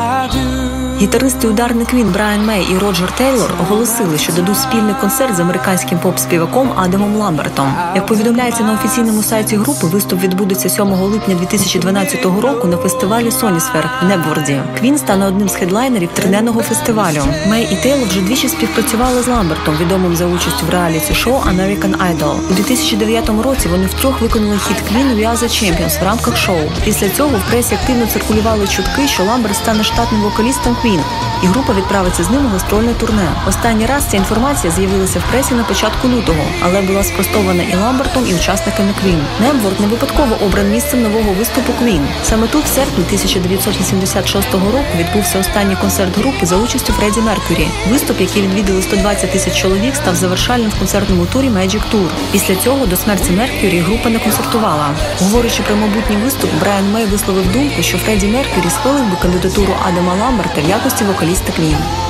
I do Гітаристи ударник Квін Брайан Мей і Роджер Тейлор оголосили, що дадуть спільний концерт з американським поп-співаком Адамом Ламбертом. Як повідомляється на офіційному сайті групи, виступ відбудеться 7 липня 2012 року на фестивалі Сонісфер в Небворді. Квін стане одним з хедлайнерів триденного фестивалю. Мей і Тейлор вже двічі співпрацювали з Ламбертом, відомим за участю в реаліті шоу American Idol. У 2009 році вони втрьох виконали хіт Квін We Are The Champions в рамках шоу. Після цього в пресі активно циркулювали чутки, що Ламберт стане штатним вокалістом Квін, він і група відправиться з ним у гастрольне турне. Останній раз ця інформація з'явилася в пресі на початку лютого, але була спростована і Ламбертом, і учасниками Квін. Немворд не випадково обран місцем нового виступу Квін. Саме тут, в серпні 1986 року, відбувся останній концерт групи за участю Фредді Меркюрі. Виступ, який відвідали 120 тисяч чоловік, став завершальним в концертному турі Magic Tour. Після цього до смерті Меркюрі група не концертувала. Говорячи про майбутній виступ, Брайан Мей висловив думку, що Фредді Меркюрі схвалив би кандидатуру Адама Ламберта в якості вокаліста Квін.